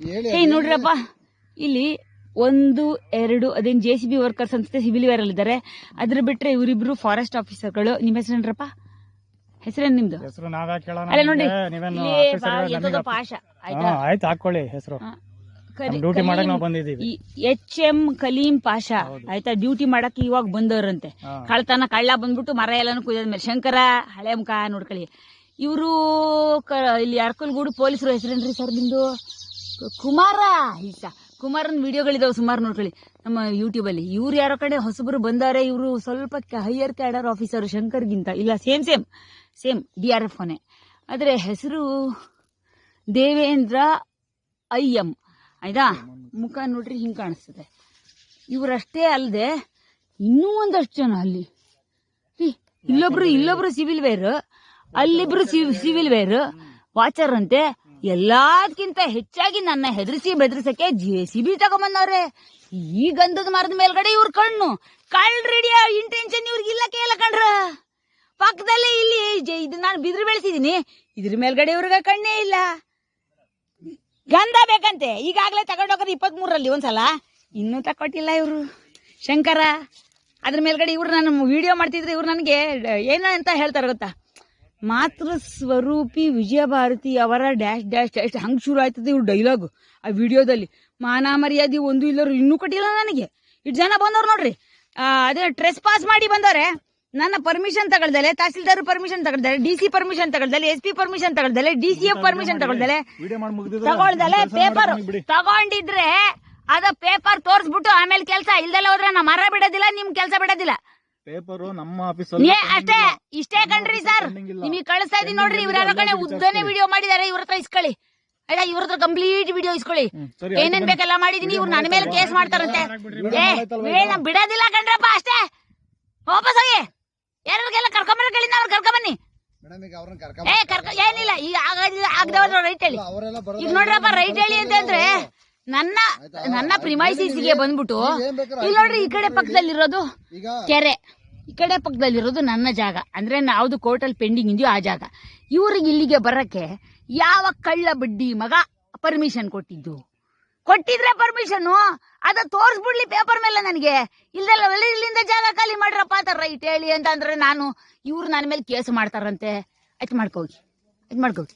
ಹೇ ನೋಡ್ರಪ್ಪ. ಇಲ್ಲಿ ಒಂದು ಎರಡು ಅದೇನು ಜೆ ಸಿ ಬಿ ವರ್ಕರ್ಸ್ ಅನ್ಸುತ್ತೆ ಸಿವಿಲ್ ವೇರ್ ಅಲ್ಲಿ ಇದ್ದಾರೆ ಅದ್ರ ಬಿಟ್ರೆ ಇವರಿಬ್ರು ಫಾರೆಸ್ಟ್ ಆಫೀಸರ್ಗಳು ನಿಮ್ಮ ಹೆಸರೇನ್ರಪ್ಪ ಹೆಸರೇನ್ ನಿಮ್ದು? ಹೆಸರು ನಾವೇ ಕೇಳೋಣ ಅಲ್ಲ ನೋಡಿ. ಪಾಶ. ಆಯ್ತಾ? ಆಯ್ತು ಹಾಕೊಳ್ಳಿ ಹೆಸರು. ಡ್ಯೂಟಿ ಮಾಡಕ್ ನಾವು ಬಂದಿದ್ದೀವಿ. ಎಚ್ ಎಂ ಕಲೀಂ ಪಾಷಾ ಆಯ್ತಾ? ಡ್ಯೂಟಿ ಮಾಡಕ್ ಇವಾಗ ಬಂದವ್ರಂತೆ. ಕಳ್ತನ ಕಳ್ಳ ಬಂದ್ಬಿಟ್ಟು ಮರ ಎಲ್ಲಾನು ಕುಯ್ದಾದ್ಮೇಲೆ ಶಂಕರ ಹಳೆ ಮುಖ ನೋಡ್ಕೊಳ್ಳಿ. ಇವರು ಇಲ್ಲಿ ಅರ್ಕಲ್ಗೂಡು ಪೊಲೀಸರು ಹೆಸರೇನ್ರಿ ಸರ್ ನಿಮ್ದು? ಕುಮಾರ ಇಲ್ಲ ಕುಮಾರನ್ ವಿಡಿಯೋಗಳಿದಾವೆ ಸುಮಾರು ನೋಡ್ಕೊಳ್ಳಿ. ನಮ್ಮ ಯೂಟ್ಯೂಬಲ್ಲಿ ಇವ್ರು ಯಾರೋ ಕಡೆ ಹೊಸಬರು ಬಂದಾರೆ, ಇವರು ಸ್ವಲ್ಪ ಹೈಯರ್ ಕ್ಯಾಡರ್ ಆಫೀಸರ್ ಶಂಕರ್ಗಿಂತ. ಇಲ್ಲ same same same D R F one ಆದರೆ ಹೆಸರು ದೇವೇಂದ್ರ ಐ ಎಂ. ಆಯ್ತಾ? ಮುಖ ನೋಡ್ರಿ ಹಿಂಗೆ ಕಾಣಿಸ್ತದೆ. ಇವರಷ್ಟೇ ಅಲ್ಲದೆ ಇನ್ನೂ ಒಂದಷ್ಟು ಜನ ಅಲ್ಲಿ. ಇಲ್ಲೊಬ್ರು ಇಲ್ಲೊಬ್ರು ಸಿವಿಲ್ ವೇರ್ ಅಲ್ಲಿಬ್ರು ಸಿವಿಲ್ ವೇರ್ ವಾಚರ್ ಅಂತೆ. ಎಲ್ಲದಕ್ಕಿಂತ ಹೆಚ್ಚಾಗಿ ನನ್ನ ಹೆದರಿಸಿ ಬೆದರಿಸಕ್ಕೆ ಜೆ ಸಿ ಬಿ ತಗೊಂಬಂದವ್ರೆ. ಈ ಗಂಧದ ಮರದ ಮೇಲ್ಗಡೆ ಇವ್ರ ಕಣ್ಣು. ಕಳ್ರಿಡಿಯ ಇಂಟೆನ್ಷನ್ ಇವ್ರಿಗೆ ಇಲ್ಲ ಕೇಳ ಕಣ್ರ. ಪಕ್ಕದಲ್ಲೇ ಇಲ್ಲಿ ಇದು ನಾನು ಬಿದಿರು ಬೆಳೆಸಿದೀನಿ. ಇದ್ರ ಮೇಲ್ಗಡೆ ಇವ್ರಿಗೆ ಕಣ್ಣೇ ಇಲ್ಲ. ಗಂಧ ಬೇಕಂತೆ. ಈಗಾಗಲೇ ತಗೊಂಡೋಗೋದು ಇಪ್ಪತ್ತ್ ಮೂರಲ್ಲಿ ಒಂದ್ಸಲ. ಇನ್ನೂ ತಕೊಟ್ಟಿಲ್ಲ ಇವರು. ಶಂಕರ, ಅದ್ರ ಮೇಲ್ಗಡೆ ಇವ್ರು ನಾನು ವಿಡಿಯೋ ಮಾಡ್ತಿದ್ರೆ ಇವ್ರು ನನಗೆ, ಏನು ಅಂತ ಹೇಳ್ತಾರೆ ಗೊತ್ತಾ? ಮಾತೃ ಸ್ವರೂಪಿ ವಿಜಯಭಾರತಿ ಅವರ ಡ್ಯಾಶ್ ಡ್ಯಾಶ್ ಡ್ಯಾಶ್ ಹಂಗೆ ಶುರು ಆಯ್ತದೆ ಇವ್ರ ಡೈಲಾಗು ಆ ವಿಡಿಯೋದಲ್ಲಿ ಮಾನ ಮರ್ಯಾದೆ ಒಂದು ಇಲ್ಲರು ಇನ್ನೂ ಕೊಟ್ಟಿಲ್ಲ ನನಗೆ. ಇಷ್ಟು ಜನ ಬಂದವ್ರು ನೋಡ್ರಿ. ಅದೇ ಟ್ರೆಸ್ ಪಾಸ್ ಮಾಡಿ ಬಂದವ್ರೆ. ನನ್ನ ಪರ್ಮಿಷನ್ ತಗೊಳ್ದಲೆ ತಹಸೀಲ್ದಾರ್ ಪರ್ಮಿಷನ್ ತಗೊಳ್ದಲೆ ಡಿ ಸಿ ಪರ್ಮಿಷನ್ ತಗೊಳ್ದಲೆ ಎಸ್ ಪಿ ಪರ್ಮಿಷನ್ ತಗೊಳ್ದಲೆ ಡಿ ಸಿ ಎಫ್ ಪರ್ಮಿಷನ್ ತಗೊಳ್ದಲೆ. ತಗೊಳ್ದಲೆ ಪೇಪರ್ ತಗೊಂಡಿದ್ರೆ ಅದ ಪೇಪರ್ ತೋರಿಸ್ಬಿಟ್ಟು ಆಮೇಲೆ ಕೆಲಸ ಇಲ್ದಲ್ಲ ಹೋದ್ರೆ ನಾ ಮರ ಬಿಡೋದಿಲ್ಲ ನಿಮ್ ಕೆಲಸ ಬಿಡೋದಿಲ್ಲ. ಪೇಪರು ನಮ್ಮ ಆಫೀಸ್ ಏ ಅಷ್ಟೇ ಇಷ್ಟೇ ಕಣ್ರಿ ಸರ್ ನಿಮಗೆ ಕಳಿಸ್ತಾ ಇದೀನಿ ನೋಡ್ರಿ ಇವ್ರ ಕಡೆ ಉದ್ದನೆ ವಿಡಿಯೋ ಮಾಡಿದಾರೆ ಇವ್ರ ಹತ್ರ ಇಸ್ಕೊಳ್ಳಿ. ಆಯ್ತಾ ಇವ್ರ ಹತ್ರ ಕಂಪ್ಲೀಟ್ ವಿಡಿಯೋ ಇಸ್ಕೊಳ್ಳಿ. ಏನೇನ್ ಬೇಕೆಲ್ಲ ಮಾಡಿದೀನಿ ಇವ್ರು ನನ್ನ ಮೇಲೆ ಕೇಸ್ ಮಾಡ್ತಾರಂತೆ. ಏ ಬಿಡೋದಿಲ್ಲ ಕಣ್ರಪ್ಪ ಅಷ್ಟೇ. ವಾಪಸ್ ಹೋಗಿ. ಯಾರಿಗೆಲ್ಲ ಕರ್ಕೊಂಬರ ಕೇಳಿ ಅವ್ರು ಕರ್ಕೊಂಬನ್ನಿ ಏ ಕರ್ಕ ಏನಿಲ್ಲ ಈಗ ಆಗದಿಲ್ಲ ಆಗದವ್ರ ರೈಟ್ ಹೇಳಿ. ಈಗ ನೋಡ್ರಪ್ಪ ರೈಟ್ ಹೇಳಿ ಅಂತಂದ್ರೆ ನನ್ನ ನನ್ನ ಪ್ರಿಮೈಸಿಸ್ಗೆ ಬಂದ್ಬಿಟ್ಟು ಇಲ್ಲಿ ನೋಡ್ರಿ ಈ ಕಡೆ ಪಕ್ಕದಲ್ಲಿರೋದು ಕೆರೆ. ಈ ಕಡೆ ಪಕ್ಕದಲ್ಲಿರೋದು ನನ್ನ ಜಾಗ. ಅಂದ್ರೆ ಯಾವ್ದು ಕೋರ್ಟಲ್ಲಿ ಪೆಂಡಿಂಗ್ ಇದೆಯೋ ಆ ಜಾಗ. ಇವ್ರಿಗೆ ಇಲ್ಲಿಗೆ ಬರಕ್ಕೆ ಯಾವ ಕಳ್ಳ ಬಡ್ಡಿ ಮಗ ಪರ್ಮಿಷನ್ ಕೊಟ್ಟಿದ್ದು? ಕೊಟ್ಟಿದ್ರೆ ಪರ್ಮಿಷನ್ ಅದ ತೋರಿಸ್ಬಿಡ್ಲಿ ಪೇಪರ್ ಮೇಲೆ ನನಗೆ. ಇಲ್ದೆಲ್ಲ ಒಳ್ಳೆ ಇಲ್ಲಿಂದ ಜಾಗ ಖಾಲಿ ಮಾಡ್ರಪ್ಪ ಅಂತ ರೈಟ್ ಹೇಳಿ ಅಂತ ಅಂದ್ರೆ ನಾನು ಇವ್ರು ನನ್ನ ಮೇಲೆ ಕೇಸ್ ಮಾಡ್ತಾರಂತೆ. ಆಯ್ತು ಮಾಡ್ಕೋಗಿ ಆಯ್ತು ಮಾಡ್ಕೋಗಿ